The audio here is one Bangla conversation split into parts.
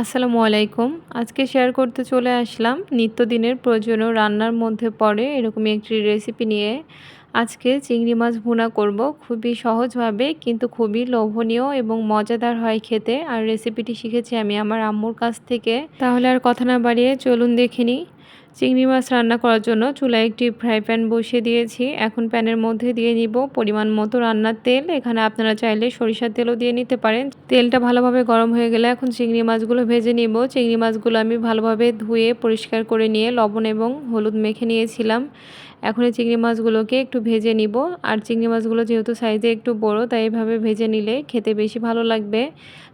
আসসালামু আলাইকুম। আজকে শেয়ার করতে চলে আসলাম নিত্যদিনের প্রয়োজনীয় রান্নার মধ্যে পড়ে এরকমই একটি রেসিপি নিয়ে। আজকে চিংড়ি মাছ ভুনা করব। খুবই সহজভাবে কিন্তু খুবই লোভনীয় এবং মজাদার হয় খেতে। আর রেসিপিটি শিখেছি আমি আমার আম্মুর কাছ থেকে। তাহলে আর কথা না বাড়িয়ে চলুন দেখে নিই। চিংড়ি মাছ রান্না করার জন্য চুলায় একটি ফ্রাই প্যান বসিয়ে দিয়েছি। এখন প্যানের মধ্যে দিয়ে নিব পরিমাণ মতো রান্নার তেল। এখানে আপনারা চাইলে সরিষার তেলও দিয়ে নিতে পারেন। তেলটা ভালোভাবে গরম হয়ে গেলে এখন চিংড়ি মাছগুলো ভেজে নিব। চিংড়ি মাছগুলো আমি ভালোভাবে ধুয়ে পরিষ্কার করে নিয়ে লবণ এবং হলুদ মেখে নিয়েছিলাম। এখন এই চিংড়ি মাছগুলোকে একটু ভেজে নিব। আর চিংড়ি মাছগুলো যেহেতু সাইজে একটু বড়, তাই এভাবে ভেজে নিলে খেতে বেশি ভালো লাগবে।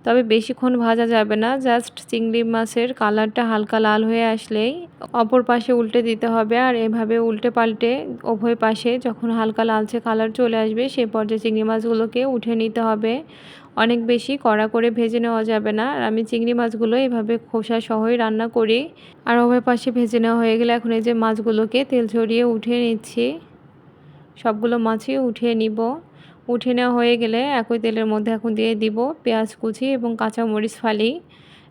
তবে বেশিক্ষণ ভাজা যাবে না, জাস্ট চিংড়ি মাছের কালারটা হালকা লাল হয়ে আসলেই অপর পাশে উল্টে দিতে হবে আর এভাবে উল্টে পাল্টে উভয় পাশে যখন হালকা লালচে কালার চলে আসবে সে পর্যায়ে চিংড়ি মাছগুলোকে উঠে নিতে হবে। অনেক বেশি কড়া করে ভেজে নেওয়া যাবে না আর আমি চিংড়ি মাছগুলো এভাবে খোসা সহই রান্না করি। আর উভয় পাশে ভেজে নেওয়া হয়ে গেলে এখন এই যে মাছগুলোকে তেল ছড়িয়ে উঠিয়ে নিচ্ছি। সবগুলো মাছই উঠিয়ে নিব। উঠে নেওয়া হয়ে গেলে একই তেলের মধ্যে এখন দিয়ে দিব পেঁয়াজ কুচি এবং কাঁচামরিচ ফালি।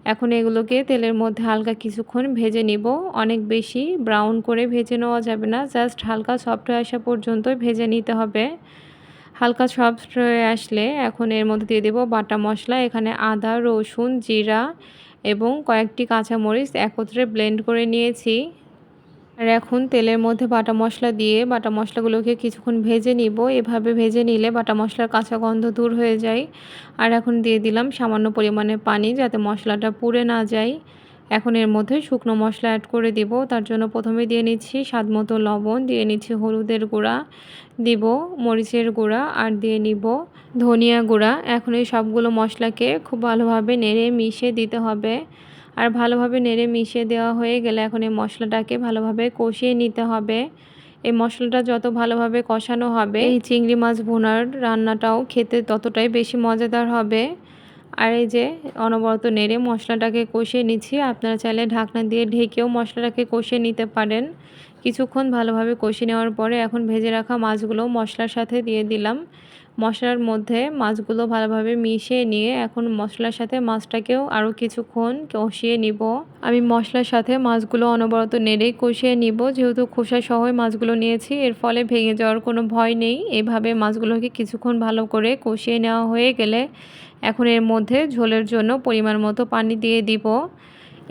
এখন এগুলোকে তেলের মধ্যে হালকা কিছুক্ষণ ভেজে নিব। অনেক বেশি ব্রাউন করে ভেজে নেওয়া যাবে না, জাস্ট হালকা সফট হয়ে আসা পর্যন্ত ভেজে নিতে হবে। হালকা সফট হয়ে আসলে এখন এর মধ্যে দিয়ে দেবো বাটা মশলা, এখানে আদা, রসুন, জিরা এবং কয়েকটি কাঁচামরিচ একত্রে ব্লেন্ড করে নিয়েছি। আর এখন তেলের মধ্যে বাটা মশলা দিয়ে বাটা মশলাগুলোকে কিছুক্ষণ ভেজে নিব। এভাবে ভেজে নিলে বাটা মশলার কাঁচা গন্ধ দূর হয়ে যায়। আর এখন দিয়ে দিলাম সামান্য পরিমাণে পানি যাতে মশলাটা পুড়ে না যায়। এখন এর মধ্যে শুকনো মশলা অ্যাড করে দিব। তার জন্য প্রথমে দিয়ে নিচ্ছি স্বাদ মতো লবণ, দিয়ে নিচ্ছি হলুদের গুঁড়া, দিব মরিচের গুঁড়া আর দিয়ে নিব ধনিয়া গুঁড়া। এখন এই সবগুলো মশলাকে খুব ভালোভাবে নেড়ে মিশিয়ে দিতে হবে। আর ভালোভাবে নেড়ে মিশিয়ে দেওয়া হয়ে গেলে এখন এই মশলাটাকে ভালোভাবে কষিয়ে নিতে হবে। এই মশলাটা যত ভালোভাবে কষানো হবে, এই চিংড়ি মাছ ভুনার রান্নাটাও খেতে ততটাই বেশি মজাদার হবে। আর এই যে অনবরত নেড়ে মশলাটাকে কষিয়ে নিচ্ছি, আপনারা চাইলে ঢাকনা দিয়ে ঢেকেও মশলাটাকে কষিয়ে নিতে পারেন। কিছুক্ষণ ভালোভাবে কষিয়ে নেওয়ার পরে এখন ভেজে রাখা মাছগুলো মশলার সাথে দিয়ে দিলাম। মশলার মধ্যে মাছগুলো ভালোভাবে মিশিয়ে নিয়ে এখন মশলার সাথে মাছটাকেও আরও কিছুক্ষণ কষিয়ে নিব। আমি মশলার সাথে মাছগুলো অনবরত নেড়েই কষিয়ে নিব। যেহেতু খোসা সহই মাছগুলো নিয়েছি, এর ফলে ভেঙে যাওয়ার কোনো ভয় নেই। এভাবে মাছগুলোকে কিছুক্ষণ ভালো করে কষিয়ে নেওয়া হয়ে গেলে এখন এর মধ্যে ঝোলের জন্য পরিমাণ মতো পানি দিয়ে দিব।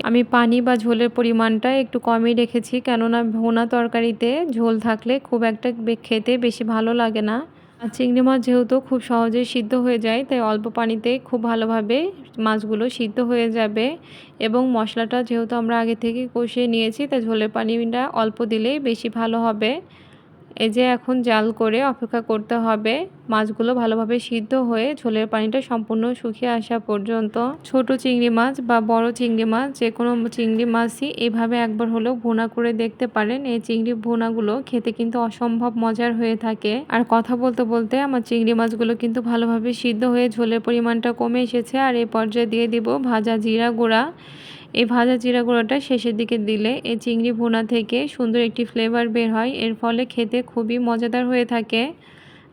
আমি পানি বা ঝোলের পরিমাণটা একটু কমই রেখেছি, কেননা ভোনা তরকারিতে ঝোল থাকলে খুব একটা খেতে বেশি ভালো লাগে না। আর চিংড়ি মাছ যেহেতু খুব সহজেই সিদ্ধ হয়ে যায়, তাই অল্প পানিতে খুব ভালোভাবে মাছগুলো সিদ্ধ হয়ে যাবে এবং মশলাটা যেহেতু আমরা আগে থেকে কষিয়ে নিয়েছি, তাই ঝোলের পানিটা অল্প দিলেই বেশি ভালো হবে। এই যে এখন জাল করে অপেক্ষা করতে হবে, মাছগুলো ভালোভাবে সিদ্ধ হয়ে ঝোলের পানিটা সম্পূর্ণ শুকিয়ে আসা পর্যন্ত। ছোট চিংড়ি মাছ বা বড় চিংড়ি মাছ, যে কোনো চিংড়ি মাছই এভাবে একবার হলেও ভুনা করে দেখতে পারেন। এই চিংড়ি ভুনাগুলো খেতে কিন্তু অসম্ভব মজার হয়ে থাকে। আর কথা বলতে বলতে আমার চিংড়ি মাছগুলো কিন্তু ভালোভাবে সিদ্ধ হয়ে ঝোলের পরিমাণটা কমে এসেছে। আর এই পর্যায়ে দিয়ে দিব ভাজা জিরা গুঁড়া। এই ভাজা জিরা গুঁড়োটা শেষের দিকে দিলে এই চিংড়ি ভুনা থেকে সুন্দর একটি ফ্লেভার বের হয়। এর ফলে খেতে খুবই মজাদার হয়ে থাকে।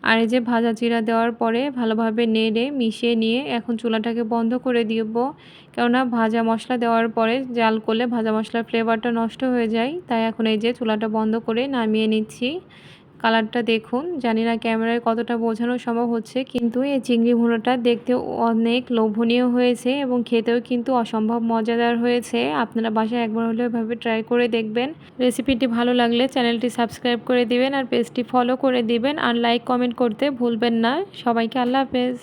আর এই যে ভাজা জিরা দেওয়ার পরে ভালোভাবে নেড়ে মিশিয়ে নিয়ে এখন চুলাটাকে বন্ধ করে দিব। কেননা ভাজা মশলা দেওয়ার পরে জাল করলে ভাজা মশলার ফ্লেভারটা নষ্ট হয়ে যায়। তাই এখন এই যে চুলাটা বন্ধ করে নামিয়ে নিচ্ছি। কালারটা দেখুন। জানি না ক্যামেরায় কতটা বোঝানো সম্ভব হচ্ছে, কিন্তু এই চিংড়ি ভুনোটা দেখতে অনেক লোভনীয় হয়েছে এবং খেতেও কিন্তু অসম্ভব মজাদার হয়েছে। আপনারা বাসায় একবার হলেও এভাবে ট্রাই করে দেখবেন। রেসিপিটি ভালো লাগলে চ্যানেলটি সাবস্ক্রাইব করে দিবেন আর পেজটি ফলো করে দিবেন। আর লাইক কমেন্ট করতে ভুলবেন না। সবাইকে আল্লাহ হাফেজ।